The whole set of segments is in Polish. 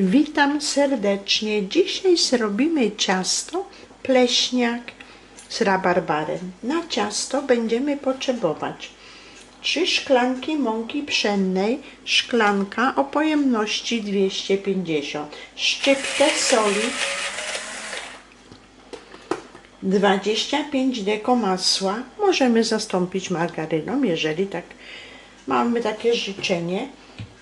Witam serdecznie. Dzisiaj zrobimy ciasto pleśniak z rabarbarem. Na ciasto będziemy potrzebować 3 szklanki mąki pszennej, szklanka o pojemności 250, szczyptę soli, 25 deko masła. Możemy zastąpić margaryną, jeżeli tak mamy takie życzenie.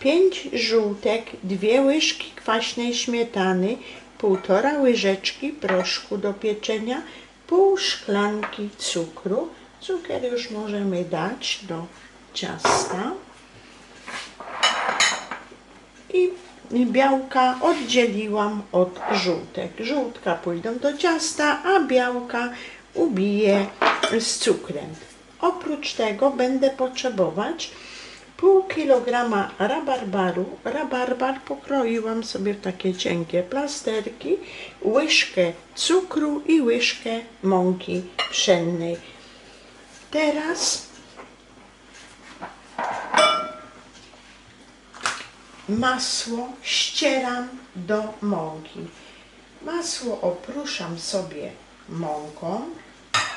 5 żółtek, 2 łyżki kwaśnej śmietany, 1,5 łyżeczki proszku do pieczenia, pół szklanki cukru. Cukier już możemy dać do ciasta. I białka oddzieliłam od żółtek. Żółtka pójdą do ciasta, a białka ubiję z cukrem. Oprócz tego będę potrzebować pół kilograma rabarbaru. Rabarbar pokroiłam sobie w takie cienkie plasterki, łyżkę cukru i łyżkę mąki pszennej. Teraz masło ścieram do mąki. Masło opruszam sobie mąką,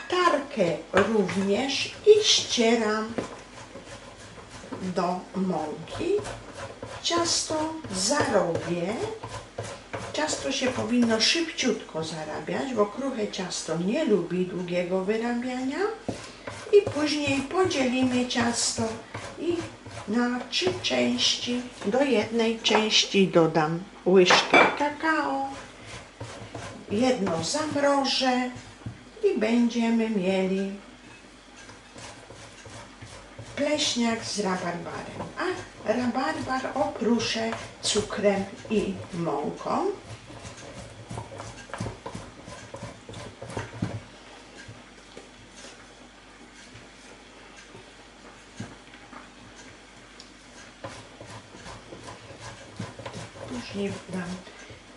tarkę również i ścieram do mąki. Ciasto zarobię. Ciasto się powinno szybciutko zarabiać, bo kruche ciasto nie lubi długiego wyrabiania. I później podzielimy ciasto i na trzy części. Do jednej części dodam łyżkę kakao, jedno zamrożę i będziemy mieli pleśniak z rabarbarem. A rabarbar opruszę cukrem i mąką. Później dam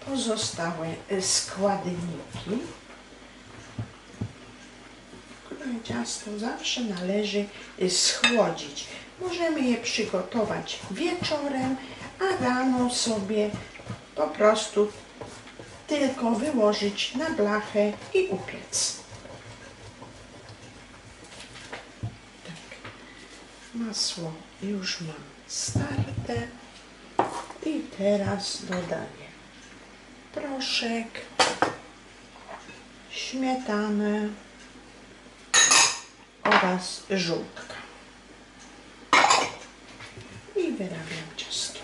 pozostałe składniki. Ciasto zawsze należy schłodzić. Możemy je przygotować wieczorem, a rano sobie po prostu tylko wyłożyć na blachę i upiec. Tak. Masło już mam starte. I teraz dodaję proszek, śmietanę oraz żółtka. I wyrabiam ciasto.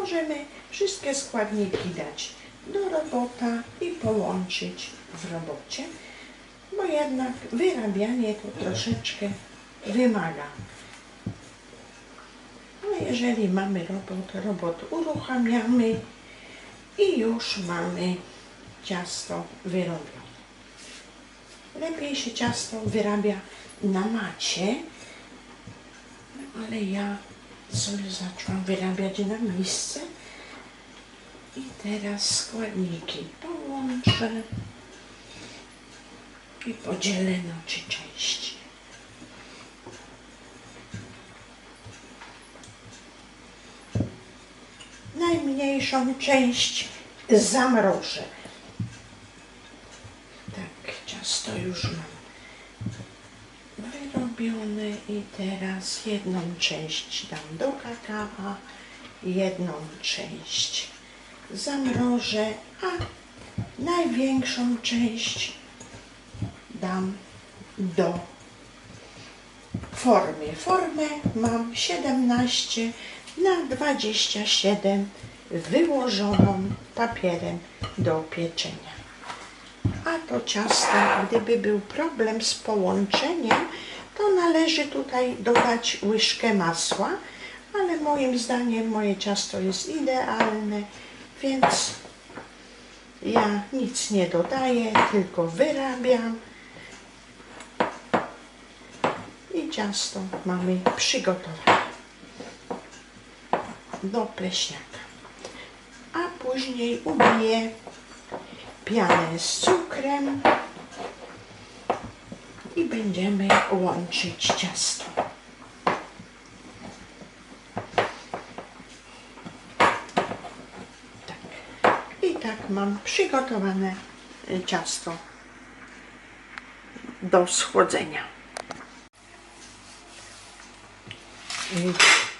Możemy wszystkie składniki dać do robota i połączyć w robocie, bo jednak wyrabianie to troszeczkę wymaga. No jeżeli mamy robot, robot uruchamiamy i już mamy ciasto wyrobione. Lepiej się ciasto wyrabia na macie, ale ja sobie zaczęłam wyrabiać na miejsce i teraz składniki połączę i podzielę na trzy części. Najmniejszą część zamrożę. Tak, ciasto już mam wyrobione i teraz jedną część dam do kakao, jedną część zamrożę, a największą część dam do formy. Formę mam 17 na 27 wyłożoną papierem do pieczenia. A to ciasto, gdyby był problem z połączeniem, to należy tutaj dodać łyżkę masła, ale moim zdaniem moje ciasto jest idealne, więc ja nic nie dodaję, tylko wyrabiam i ciasto mamy przygotowane. do pleśniaka. A później ubiję pianę z cukrem i będziemy łączyć ciasto. Tak. I tak mam przygotowane ciasto do schłodzenia.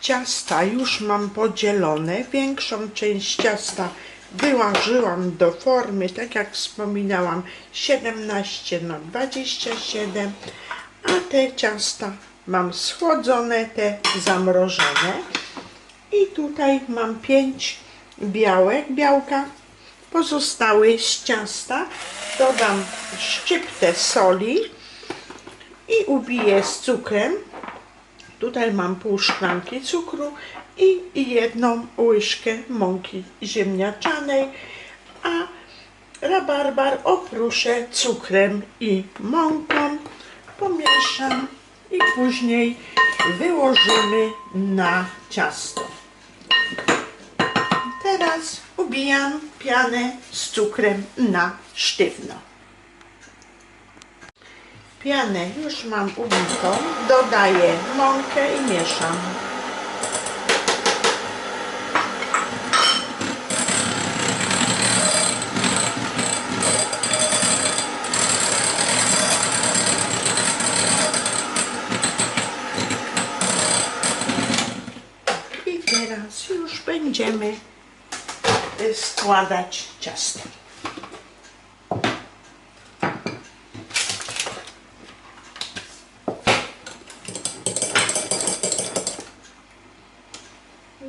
Ciasta już mam podzielone. Większą część ciasta wyłożyłam do formy, tak jak wspominałam, 17 na 27, a te ciasta mam schłodzone, te zamrożone. I tutaj mam 5 białek, białka pozostały z ciasta. Dodam szczyptę soli i ubiję z cukrem. Tutaj mam pół szklanki cukru i jedną łyżkę mąki ziemniaczanej, a rabarbar opruszę cukrem i mąką, pomieszam i później wyłożymy na ciasto. Teraz ubijam pianę z cukrem na sztywno. Pianę już mam ubitą, dodaję mąkę i mieszam. I teraz już będziemy y, składać ciasto.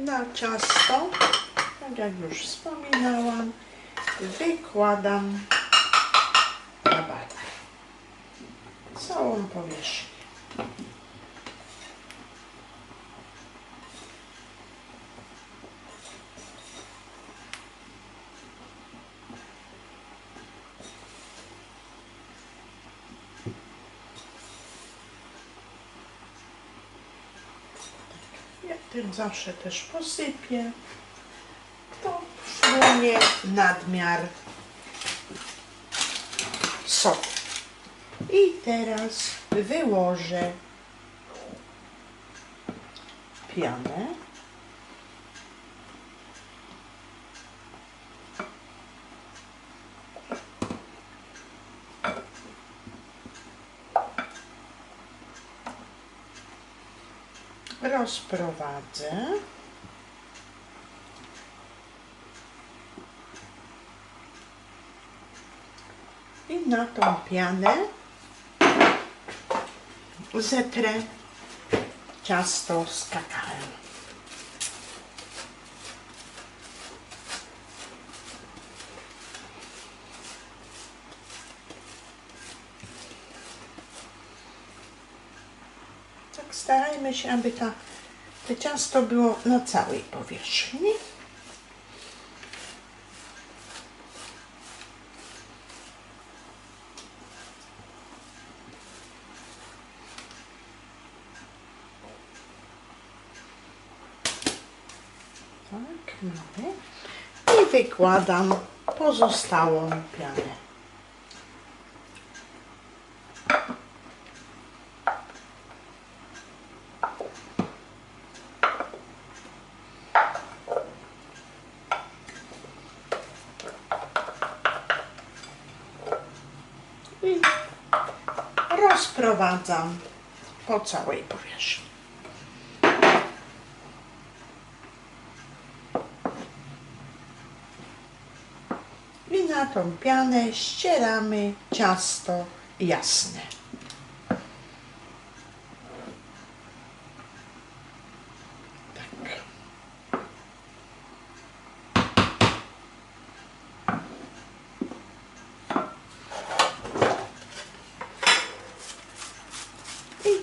Na ciasto, tak jak już wspominałam, wykładam rabatę. Całą powierzchnię. Ja tym zawsze też posypię. To wchłonie nadmiar soku. I teraz wyłożę pianę. Rozprowadzę. I na tą pianę zetrę ciasto z kakałem. Tak starajmy się, aby ta, to ciasto było na całej powierzchni. Tak, mamy. I wykładam pozostałą pianę. I rozprowadzam po całej powierzchni. I na tą pianę ścieramy ciasto jasne.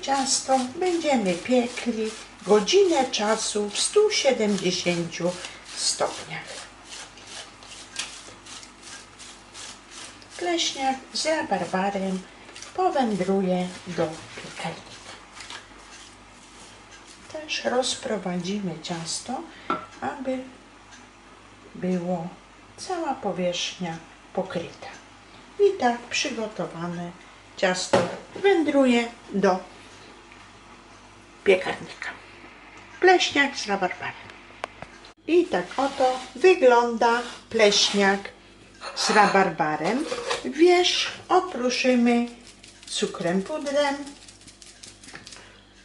Ciasto będziemy piekli godzinę czasu w 170 stopniach. Pleśniak z rabarbarem powędruje do piekarnika. Też rozprowadzimy ciasto, aby było cała powierzchnia pokryta. I tak przygotowane ciasto wędruje do piekarnika. Pleśniak z rabarbarem. I tak oto wygląda pleśniak z rabarbarem. Wierzch opruszymy cukrem pudrem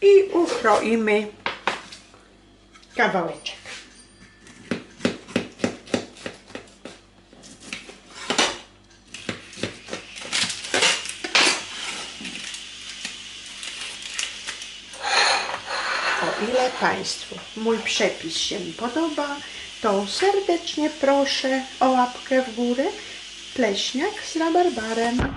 i ukroimy kawałeczek. O ile Państwu mój przepis się podoba, to serdecznie proszę o łapkę w górę. Pleśniak z rabarbarem.